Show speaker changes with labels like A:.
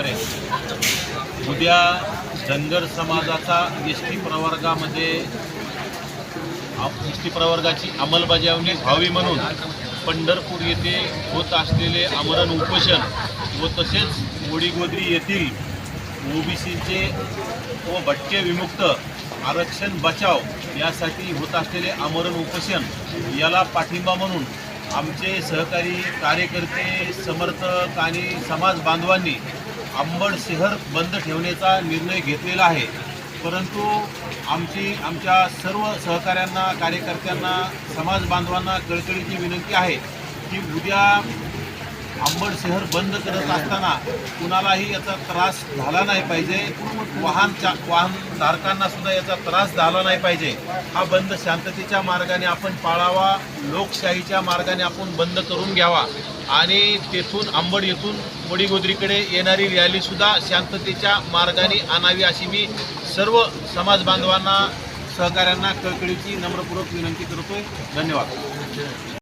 A: तारखेपर्यंत उद्या धनगर समाजाचा एस टी प्रवर्गामध्ये एस टी प्रवर्गाची अंमलबजावणी व्हावी म्हणून पंढरपूर येथे होत असलेले आमरण उपोषण व तसेच मोडीगोद्री येथील ओबीसीचे व भटके विमुक्त आरक्षण बचाव यासाठी होत असलेले आमरण उपोषण याला पाठिंबा म्हणून आमचे सहकारी कार्यकर्ते समर्थक आणि समाज बांधवांनी आंबड शहर बंद ठेवण्याचा निर्णय घेतलेला आहे. परंतु आमची आमच्या सर्व सहकाऱ्यांना कार्यकर्त्यांना समाज बांधवांना कळकळीची विनंती आहे की उद्या आंबड शहर बंद करत असताना कुणालाही याचा त्रास झाला नाही पाहिजे. वाहन चा वाहनधारकांना सुद्धा याचा त्रास झाला नाही पाहिजे. हा बंद शांततेच्या मार्गाने आपण पाळावा लोकशाहीच्या मार्गाने आपण बंद करून घ्यावा. आणि तेथून आंबड येथून वडीगोद्रीकडे येणारी रॅलीसुद्धा शांततेच्या मार्गाने आणावी अशी मी सर्व समाज बांधवांना सहकाऱ्यांना कळकळीची नम्रपूर्वक विनंती करतोय. धन्यवाद.